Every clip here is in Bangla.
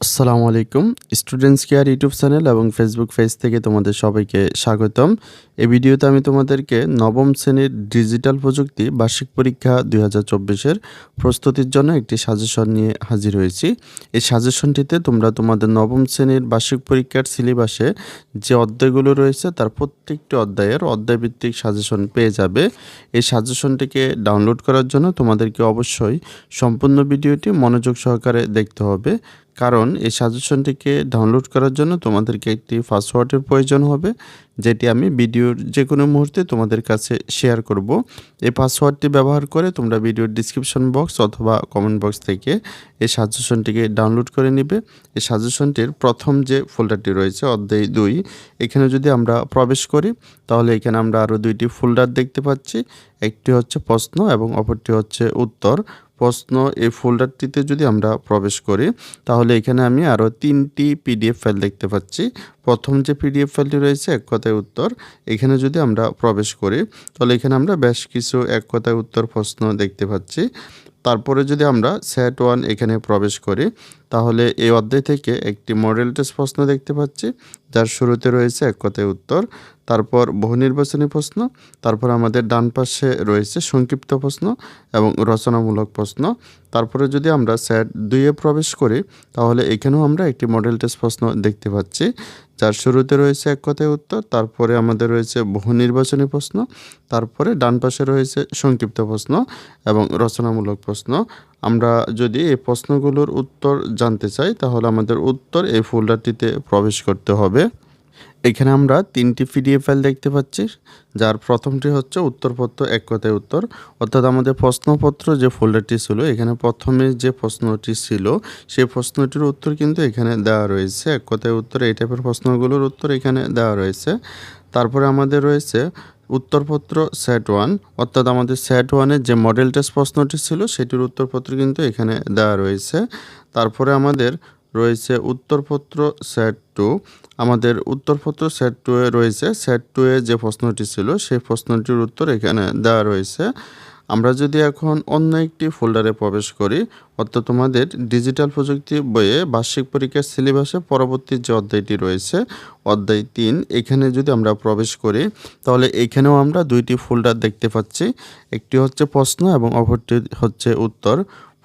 আসসালামু আলাইকুম। স্টুডেন্টস কেয়ার ইউটিউব চ্যানেল এবং ফেসবুক পেজ থেকে তোমাদের সবাইকে স্বাগতম। এই ভিডিওতে আমি তোমাদেরকে নবম শ্রেণির ডিজিটাল প্রযুক্তি বার্ষিক পরীক্ষা দুই হাজার প্রস্তুতির জন্য একটি সাজেশন নিয়ে হাজির হয়েছি। এই সাজেশনটিতে তোমরা তোমাদের নবম শ্রেণির বার্ষিক পরীক্ষার সিলেবাসে যে অধ্যায়গুলো রয়েছে তার প্রত্যেকটি অধ্যায়ের অধ্যায়ভিত্তিক সাজেশন পেয়ে যাবে। এই সাজেশনটিকে ডাউনলোড করার জন্য তোমাদেরকে অবশ্যই সম্পূর্ণ ভিডিওটি মনোযোগ সহকারে দেখতে হবে। কারণ এই সাজেশনটিকে ডাউনলোড করার জন্য তোমাদেরকে একটি পাসওয়ার্ডের প্রয়োজন হবে, যেটি আমি ভিডিওর যে কোনো মুহূর্তে তোমাদের কাছে শেয়ার করব। এই পাসওয়ার্ডটি ব্যবহার করে তোমরা ভিডিওর ডিসক্রিপশন বক্স অথবা কমেন্ট বক্স থেকে এই সাজেশনটিকে ডাউনলোড করে নিবে। এই সাজেশনটির প্রথম যে ফোল্ডারটি রয়েছে, অধ্যায় দুই, এখানে যদি আমরা প্রবেশ করি, তাহলে এখানে আমরা আরও দুইটি ফোল্ডার দেখতে পাচ্ছি। একটি হচ্ছে প্রশ্ন এবং অপরটি হচ্ছে উত্তর। প্রশ্ন এই ফোল্ডারটিতে যদি আমরা প্রবেশ করি, তাহলে এখানে আমি আরও তিনটি পিডিএফ ফাইল দেখতে পাচ্ছি। প্রথম যে পিডিএফ ফাইলটি রয়েছে, এক কথায় উত্তর। এখানে যদি আমরা প্রবেশ করি, তাহলে এখানে আমরা বেশ কিছু এক কথায় উত্তর প্রশ্ন দেখতে পাচ্ছি। তারপরে যদি আমরা সেট ওয়ান এখানে প্রবেশ করি, তাহলে এই অধ্যায় থেকে একটি মডেল টেস্ট প্রশ্ন দেখতে পাচ্ছি, যার শুরুতে রয়েছে এক কথায় উত্তর, তারপর বহু নির্বাচনী প্রশ্ন, তারপর আমাদের ডান পাশে রয়েছে সংক্ষিপ্ত প্রশ্ন এবং রচনামূলক প্রশ্ন তারপরে যদি আমরা সেট দুইয়ে প্রবেশ করি, তাহলে এখানেও আমরা একটি মডেল টেস্ট প্রশ্ন দেখতে পাচ্ছি। যার শুরুতে রয়েছে এক কথায় উত্তর, তারপরে আমাদের রয়েছে বহু নির্বাচনী প্রশ্ন, তারপরে ডান পাশে রয়েছে সংক্ষিপ্ত প্রশ্ন এবং রচনামূলক প্রশ্ন। আমরা যদি এই প্রশ্নগুলোর উত্তর জানতে চাই, তাহলে আমাদের উত্তর এই ফোল্ডারটিতে প্রবেশ করতে হবে। এখানে আমরা তিনটি পিডিএফ ফাইল দেখতে পাচ্ছি, যার প্রথমটি হচ্ছে উত্তরপত্র, এক কথায় উত্তর। অর্থাৎ আমাদের প্রশ্নপত্র যে ফোল্ডারটি ছিল, এখানে প্রথমে যে প্রশ্নটি ছিল, সেই প্রশ্নটির উত্তর কিন্তু এখানে দেওয়া রয়েছে। এক কথায় উত্তর, এই টাইপের প্রশ্নগুলোর উত্তর এখানে দেওয়া রয়েছে। তারপরে আমাদের রয়েছে উত্তরপত্র সেট ওয়ান অর্থাৎ আমাদের সেট ওয়ানের যে মডেল টেস্ট প্রশ্নটি ছিল, সেটির উত্তরপত্র কিন্তু এখানে দেওয়া রয়েছে। তারপরে আমাদের রয়েছে উত্তরপত্র সেট টু আমাদের উত্তরপত্র সেট টু এ রয়েছে। সেট টু এ যে প্রশ্নটি ছিল, সেই প্রশ্নটির উত্তর এখানে দেওয়া রয়েছে। আমরা যদি এখন অন্য একটি ফোল্ডারে প্রবেশ করি, অর্থাৎ তোমাদের ডিজিটাল প্রযুক্তি বইয়ে বার্ষিক পরীক্ষার সিলেবাসে পরবর্তী যে অধ্যায়টি রয়েছে, অধ্যায় তিন, এখানে যদি আমরা প্রবেশ করি, তাহলে এখানেও আমরা দুইটি ফোল্ডার দেখতে পাচ্ছি। একটি হচ্ছে প্রশ্ন এবং অপরটি হচ্ছে উত্তর।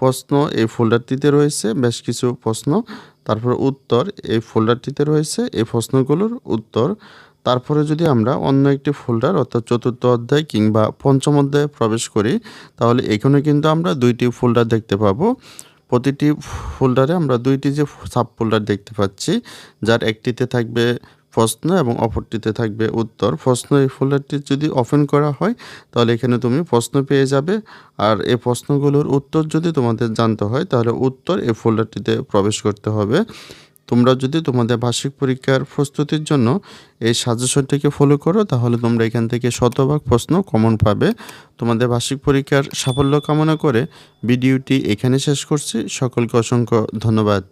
প্রশ্ন এই ফোল্ডারটিতে রয়েছে, বেশ কিছু প্রশ্ন। তারপর উত্তর এই ফোল্ডারটিতে রয়েছে, এই প্রশ্নগুলোর উত্তর। তারপরে যদি আমরা অন্য একটি ফোল্ডার, অর্থাৎ চতুর্থ অধ্যায় কিংবা পঞ্চম অধ্যায়ে প্রবেশ করি, তাহলে এখানে কিন্তু আমরা দুইটি ফোল্ডার দেখতে পাবো। প্রতিটি ফোল্ডারে আমরা দুইটি যে সাব ফোল্ডার দেখতে পাচ্ছি, যার একটিতে থাকবে প্রশ্ন এবং অপরটিতে থাকবে উত্তর। প্রশ্ন এই ফোল্ডারটি যদি ওপেন করা হয়, তাহলে এখানে তুমি প্রশ্ন পেয়ে যাবে। আর এই প্রশ্নগুলোর উত্তর যদি তোমাদের জানতে হয়, তাহলে উত্তর এই ফোল্ডারটিতে প্রবেশ করতে হবে। তোমরা যদি তোমাদের বার্ষিক পরীক্ষার প্রস্তুতির জন্য এই সাজেশনটিকে ফলো করো, তাহলে তোমরা এখান থেকে শতভাগ প্রশ্ন কমন পাবে। তোমাদের বার্ষিক পরীক্ষার সাফল্য কামনা করে ভিডিওটি এখানে শেষ করছি। সকলকে অসংখ্য ধন্যবাদ।